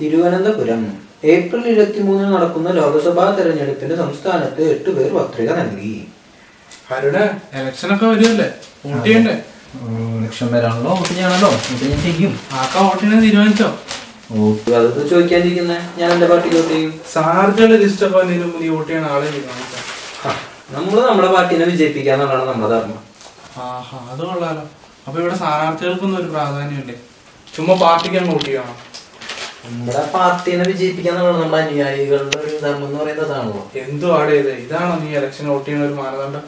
Thiruvananthapuram. April ഇരുപത്തിമൂന്നിന് നടക്കുന്ന ലോക്സഭാ തെരഞ്ഞെടുപ്പിന് സംസ്ഥാനത്ത് എട്ട് പേർ പത്രിക നൽകി. ആരുടെ ഇലക്ഷനൊക്കെ വരുമല്ലേ വോട്ട് ചെയ്യണ്ടേ ലക്ഷം പേരാണല്ലോ വോട്ട് ചെയ്യണല്ലോ. വോട്ട് ഞാൻ ചെയ്യും. ആക്കാ വോട്ട് ചെയ്യാൻ തീരുമാനിച്ചോ വോട്ട് അത് ഞാൻ എന്റെ പാർട്ടിക്ക് വോട്ട് ചെയ്യും? ലിസ്റ്റ് ഒക്കെ വന്നതിന് നീ വോട്ട് ചെയ്യണ ആളെ തീരുമാനിച്ചോ? നമ്മൾ നമ്മുടെ പാർട്ടിനെ വിജയിപ്പിക്കാന്നുള്ളതാണ് നമ്മുടെ ധർമ്മം. ആഹാ അത് കൊള്ളാലോ. അപ്പൊ ഇവിടെ സ്ഥാനാർത്ഥികൾക്കൊന്നും ഒരു പ്രാധാന്യമില്ലേ? ചുമ്മാ പാർട്ടിക്ക് അങ്ങ് വോട്ട് ചെയ്യണം. നമ്മുടെ പാർട്ടിനെ വിജയിപ്പിക്കുക നമ്മുടെ അനുയായികളുടെ ഒരു ധർമ്മം എന്ന് പറയുന്നതാണല്ലോ എന്തോ ആടെ ഇത്? ഇതാണോ നീ ഇലക്ഷൻ വോട്ട് ചെയ്യുന്ന ഒരു മാനദണ്ഡം?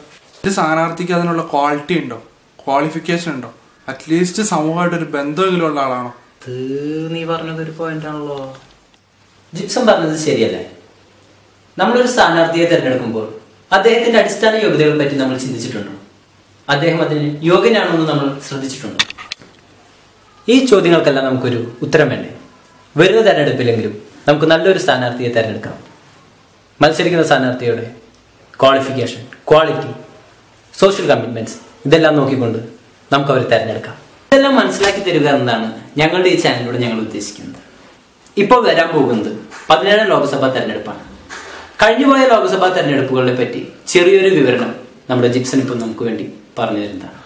ഒരു സ്ഥാനാർത്ഥിക്ക് അതിനുള്ള ക്വാളിറ്റി ഉണ്ടോ? ക്വാളിഫിക്കേഷൻ ഉണ്ടോ? അറ്റ്ലീസ്റ്റ് സമൂഹമായിട്ട് ഒരു ബന്ധമെങ്കിലും ഉള്ള ആളാണോ? നീ പറഞ്ഞത് ഒരു പോയിന്റ് ആണല്ലോ. ജിപ്സം പറഞ്ഞത് ശരിയല്ലേ? നമ്മളൊരു സ്ഥാനാർത്ഥിയെ തിരഞ്ഞെടുക്കുമ്പോൾ അദ്ദേഹത്തിന്റെ അടിസ്ഥാന യോഗ്യതകളെ പറ്റി നമ്മൾ ചിന്തിച്ചിട്ടുണ്ടോ? അദ്ദേഹം അതിന് യോഗ്യനാണോ എന്ന് നമ്മൾ ശ്രദ്ധിച്ചിട്ടുണ്ടോ? ഈ ചോദ്യങ്ങൾക്കെല്ലാം നമുക്കൊരു ഉത്തരം വേണ്ടേ? വരുന്ന തെരഞ്ഞെടുപ്പിലെങ്കിലും നമുക്ക് നല്ലൊരു സ്ഥാനാർത്ഥിയെ തിരഞ്ഞെടുക്കാം. മത്സരിക്കുന്ന സ്ഥാനാർത്ഥിയുടെ ക്വാളിഫിക്കേഷൻ ക്വാളിറ്റി സോഷ്യൽ കമ്മിറ്റ്മെന്റ്സ് ഇതെല്ലാം നോക്കിക്കൊണ്ട് നമുക്ക് അവരെ തിരഞ്ഞെടുക്കാം. ഇതെല്ലാം മനസ്സിലാക്കി തരിക എന്നതാണ് ഞങ്ങളുടെ ഈ ചാനലിലൂടെ ഞങ്ങൾ ഉദ്ദേശിക്കുന്നത്. ഇപ്പോൾ വരാൻ പോകുന്നത് പതിനേഴാം ലോക്സഭാ തെരഞ്ഞെടുപ്പാണ്. കഴിഞ്ഞുപോയ ലോക്സഭാ തെരഞ്ഞെടുപ്പുകളെ പറ്റി ചെറിയൊരു വിവരണം നമ്മുടെ ജിപ്സൺ ഇപ്പോൾ നമുക്ക് വേണ്ടി പറഞ്ഞു തരുന്നതാണ്.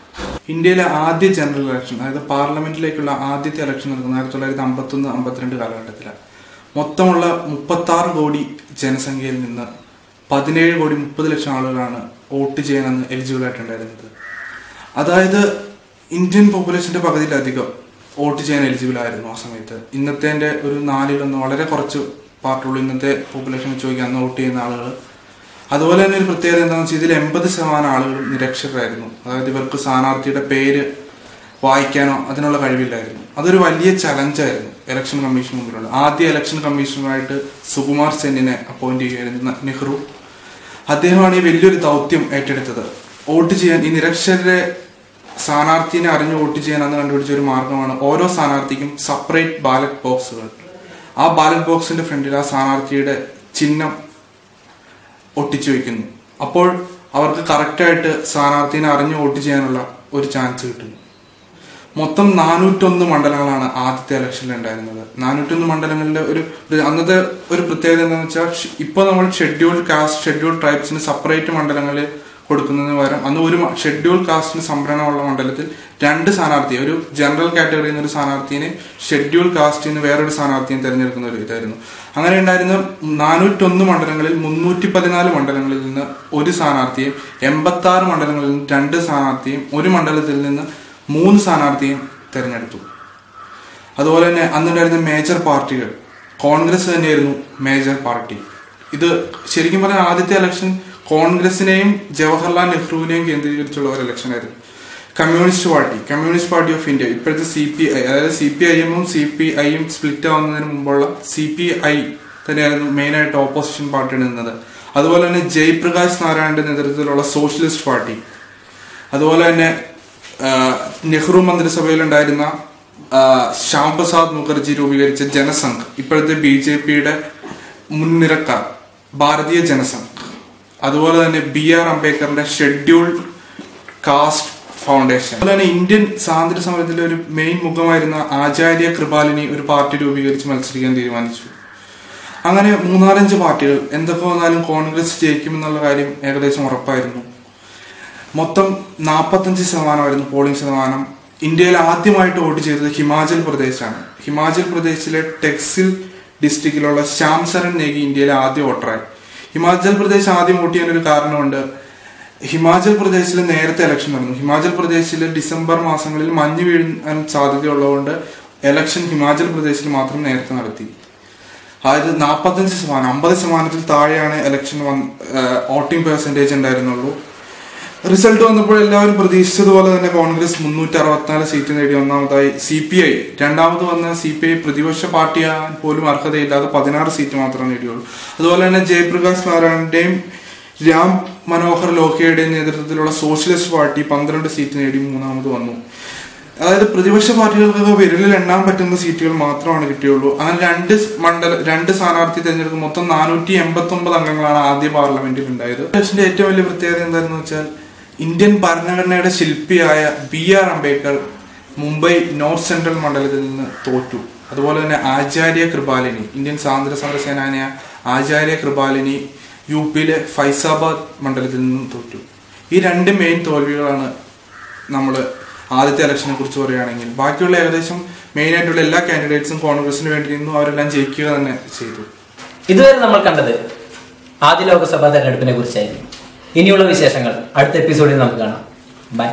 ഇന്ത്യയിലെ ആദ്യ ജനറൽ ഇലക്ഷൻ അതായത് പാർലമെന്റിലേക്കുള്ള ആദ്യത്തെ ഇലക്ഷൻ നടക്കുന്നത് ആയിരത്തി തൊള്ളായിരത്തി അമ്പത്തൊന്ന് അമ്പത്തിരണ്ട് കാലഘട്ടത്തിലാണ്. മൊത്തമുള്ള മുപ്പത്തി ആറ് കോടി ജനസംഖ്യയിൽ നിന്ന് പതിനേഴ് കോടി മുപ്പത് ലക്ഷം ആളുകളാണ് വോട്ട് ചെയ്യാനെന്ന് എലിജിബിൾ ആയിട്ടുണ്ടായിരുന്നത്. അതായത് ഇന്ത്യൻ പോപ്പുലേഷന്റെ പകുതിയിലധികം വോട്ട് ചെയ്യാൻ എലിജിബിൾ ആയിരുന്നു ആ സമയത്ത്. ഇന്നത്തെ ഒരു നാലിലൊന്ന് വളരെ കുറച്ച് പാർട്ടുള്ളൂ ഇന്നത്തെ പോപ്പുലേഷൻ വെച്ച് നോക്കി അന്ന് വോട്ട് ചെയ്യുന്ന ആളുകൾ അതുപോലെ തന്നെ ഒരു പ്രത്യേകത എന്താണെന്ന് വെച്ചാൽ ഇതിൽ എൺപത് ശതമാനം ആളുകൾ നിരക്ഷരായിരുന്നു അതായത് ഇവർക്ക് സ്ഥാനാർത്ഥിയുടെ പേര് വായിക്കാനോ അതിനുള്ള കഴിവില്ലായിരുന്നു. അതൊരു വലിയ ചലഞ്ചായിരുന്നു ഇലക്ഷൻ കമ്മീഷൻ മുമ്പിലുള്ള ആദ്യ ഇലക്ഷൻ കമ്മീഷണറായിട്ട് സുകുമാർ സെന്നിനെ അപ്പോയിന്റ് ചെയ്യുകയായിരുന്നു നെഹ്റു. അദ്ദേഹമാണ് ഈ വലിയൊരു ദൗത്യം ഏറ്റെടുത്തത്. വോട്ട് ചെയ്യാൻ ഈ നിരക്ഷരരെ സ്ഥാനാർത്ഥിനെ അറിഞ്ഞ് വോട്ട് ചെയ്യാൻ അന്ന് കണ്ടുപിടിച്ച ഒരു മാർഗമാണ് ഓരോ സ്ഥാനാർത്ഥിക്കും സെപ്പറേറ്റ് ബാലറ്റ് ബോക്സുകൾ ആ ബാലറ്റ് ബോക്സിന്റെ ഫ്രണ്ടിൽ ആ സ്ഥാനാർത്ഥിയുടെ ചിഹ്നം ഒട്ടിച്ചു വയ്ക്കുന്നു അപ്പോൾ അവർക്ക് കറക്റ്റായിട്ട് സ്ഥാനാർത്ഥിനെ അറിഞ്ഞ് വോട്ട് ചെയ്യാനുള്ള ഒരു ചാൻസ് കിട്ടുന്നു. മൊത്തം നാനൂറ്റൊന്ന് മണ്ഡലങ്ങളാണ് ആദ്യത്തെ ഇലക്ഷനിൽ ഉണ്ടായിരുന്നത്. നാനൂറ്റൊന്ന് മണ്ഡലങ്ങളിലെ ഒരു അന്നത്തെ ഒരു പ്രത്യേകത എന്താണെന്ന് വെച്ചാൽ ഇപ്പൊ നമ്മൾ ഷെഡ്യൂൾഡ് കാസ്റ്റ് ഷെഡ്യൂൾഡ് ട്രൈബ്സിന് സെപ്പറേറ്റ് മണ്ഡലങ്ങൾ കൊടുക്കുന്നതിന് പകരം അന്ന് ഒരു ഷെഡ്യൂൾ കാസ്റ്റിന് സംവരണമുള്ള മണ്ഡലത്തിൽ രണ്ട് സ്ഥാനാർത്ഥി ഒരു ജനറൽ കാറ്റഗറിയിൽ നിന്ന് ഒരു സ്ഥാനാർത്ഥിയെ ഷെഡ്യൂൾ കാസ്റ്റിൽ നിന്ന് വേറൊരു സ്ഥാനാർത്ഥിയെ തിരഞ്ഞെടുക്കുന്ന ഒരു ഇതായിരുന്നു. അങ്ങനെ ഉണ്ടായിരുന്ന നാനൂറ്റൊന്ന് മണ്ഡലങ്ങളിൽ മുന്നൂറ്റി പതിനാല് മണ്ഡലങ്ങളിൽ നിന്ന് ഒരു സ്ഥാനാർത്ഥിയും എൺപത്തി ആറ് മണ്ഡലങ്ങളിൽ നിന്ന് രണ്ട് സ്ഥാനാർത്ഥിയും ഒരു മണ്ഡലത്തിൽ നിന്ന് മൂന്ന് സ്ഥാനാർത്ഥിയും തിരഞ്ഞെടുത്തു. അതുപോലെ തന്നെ അന്നുണ്ടായിരുന്ന മേജർ പാർട്ടികൾ. കോൺഗ്രസ് തന്നെയായിരുന്നു മേജർ പാർട്ടി ഇത് ശരിക്കും പറഞ്ഞാൽ ആദ്യത്തെ ഇലക്ഷൻ കോൺഗ്രസിനെയും ജവഹർലാൽ നെഹ്റുവിനെയും കേന്ദ്രീകരിച്ചുള്ള ഒരു ഇലക്ഷൻ ആയിരുന്നു communist party communist party of India ഇപ്പോഴത്തെ സി പി ഐ അതായത് സി പി ഐ എമ്മും സി പി ഐയും സ്പ്ലിറ്റ് ആവുന്നതിന് മുമ്പുള്ള സി പി ഐ തന്നെയായിരുന്നു മെയിനായിട്ട് ഓപ്പോസിഷൻ പാർട്ടി നിന്നത്. അതുപോലെ തന്നെ ജയ്പ്രകാശ് നാരായണന്റെ നേതൃത്വത്തിലുള്ള സോഷ്യലിസ്റ്റ് പാർട്ടി. അതുപോലെ തന്നെ നെഹ്റു മന്ത്രിസഭയിലുണ്ടായിരുന്ന ശ്യാം പ്രസാദ് മുഖർജി രൂപീകരിച്ച ജനസംഘ് ഇപ്പോഴത്തെ ബി ജെ പിയുടെ മുൻനിരക്കാർ ഭാരതീയ ജനസംഘ്. അതുപോലെ തന്നെ ബി ആർ അംബേദ്കറിന്റെ ഷെഡ്യൂൾഡ് കാസ്റ്റ് ഫൗണ്ടേഷൻ അതുപോലെ തന്നെ ഇന്ത്യൻ സ്വാതന്ത്ര്യ സമരത്തിലെ ഒരു മെയിൻ മുഖമായിരുന്ന ആചാര്യ കൃപാലിനി ഒരു പാർട്ടി രൂപീകരിച്ച് മത്സരിക്കാൻ തീരുമാനിച്ചു. അങ്ങനെ മൂന്നാലഞ്ച് പാർട്ടികൾ എന്തൊക്കെ വന്നാലും കോൺഗ്രസ് ജയിക്കുമെന്നുള്ള കാര്യം ഏകദേശം ഉറപ്പായിരുന്നു. മൊത്തം നാൽപ്പത്തഞ്ച് ശതമാനമായിരുന്നു പോളിംഗ് ശതമാനം. ഇന്ത്യയിൽ ആദ്യമായിട്ട് വോട്ട് ചെയ്തത് ഹിമാചൽ പ്രദേശാണ്. ഹിമാചൽ പ്രദേശിലെ ടെക്സിൽ ഡിസ്ട്രിക്റ്റിലുള്ള ശ്യാം സരൺ നേഗി ഇന്ത്യയിലെ ആദ്യ വോട്ടറായി. ഹിമാചൽ പ്രദേശ് ആദ്യം വോട്ട് ചെയ്യാൻ ഒരു കാരണമുണ്ട്. ഹിമാചൽ പ്രദേശിൽ നേരത്തെ ഇലക്ഷൻ നടന്നു. ഹിമാചൽ പ്രദേശിൽ ഡിസംബർ മാസങ്ങളിൽ മഞ്ഞ് വീഴാൻ സാധ്യതയുള്ളതുകൊണ്ട് ഇലക്ഷൻ ഹിമാചൽ പ്രദേശിൽ മാത്രം നേരത്തെ നടത്തി. അതായത് നാൽപ്പത്തഞ്ച് ശതമാനം അമ്പത് ശതമാനത്തിൽ താഴെയാണ് ഇലക്ഷൻ വോട്ടിംഗ് പെർസെന്റേജ് ഉണ്ടായിരുന്നുള്ളൂ. റിസൾട്ട് വന്നപ്പോൾ എല്ലാവരും പ്രതീക്ഷിച്ചതുപോലെ തന്നെ കോൺഗ്രസ് മുന്നൂറ്റി അറുപത്തിനാല് സീറ്റ് നേടി ഒന്നാമതായി സി പി ഐ രണ്ടാമത് വന്ന സി പി ഐ പ്രതിപക്ഷ പാർട്ടിയാൻ പോലും അർഹതയില്ലാതെ പതിനാറ് സീറ്റ് മാത്രമേ നേടിയുള്ളൂ. അതുപോലെ തന്നെ ജയപ്രകാശ് നാരായണന്റെയും രാം മനോഹർ ലോഹ്യയുടെയും നേതൃത്വത്തിലുള്ള സോഷ്യലിസ്റ്റ് പാർട്ടി പന്ത്രണ്ട് സീറ്റ് നേടി മൂന്നാമത് വന്നു. അതായത് പ്രതിപക്ഷ പാർട്ടികൾക്കൊക്കെ വിരലിൽ എണ്ണാൻ പറ്റുന്ന സീറ്റുകൾ മാത്രമാണ് കിട്ടിയുള്ളൂ. അങ്ങനെ രണ്ട് മണ്ഡല രണ്ട് സ്ഥാനാർത്ഥി തെരഞ്ഞെടുപ്പ് മൊത്തം നാനൂറ്റി എൺപത്തി ഒമ്പത് അംഗങ്ങളാണ് ആദ്യ പാർലമെന്റിൽ ഉണ്ടായത് ഏറ്റവും വലിയ പ്രത്യേകത എന്താണെന്ന് വെച്ചാൽ ഇന്ത്യൻ ഭരണഘടനയുടെ ശില്പിയായ B R Ambedkar Mumbai north central മണ്ഡലത്തിൽ നിന്ന് തോറ്റു. അതുപോലെ തന്നെ ആചാര്യ കൃപാലിനി ഇന്ത്യൻ സ്വാതന്ത്ര്യ സമര സേനാനിയ ആചാര്യ കൃപാലിനി യു പിയിലെ ഫൈസാബാദ് മണ്ഡലത്തിൽ നിന്നും തോറ്റു. ഈ രണ്ട് മെയിൻ തോൽവികളാണ് നമ്മൾ ആദ്യത്തെ ഇലക്ഷനെ കുറിച്ച് പറയുകയാണെങ്കിൽ. ബാക്കിയുള്ള ഏകദേശം മെയിൻ ആയിട്ടുള്ള എല്ലാ കാൻഡിഡേറ്റ്സും കോൺഗ്രസിന് വേണ്ടി നിന്നും അവരെല്ലാം ജയിക്കുക തന്നെ ചെയ്തു. ഇതുവരെ നമ്മൾ കണ്ടത് ആദ്യ ലോക്സഭാ തെരഞ്ഞെടുപ്പിനെ കുറിച്ചായിരുന്നു. ഇനിയുള്ള വിശേഷങ്ങൾ അടുത്ത എപ്പിസോഡിൽ നമുക്ക് കാണാം. ബൈ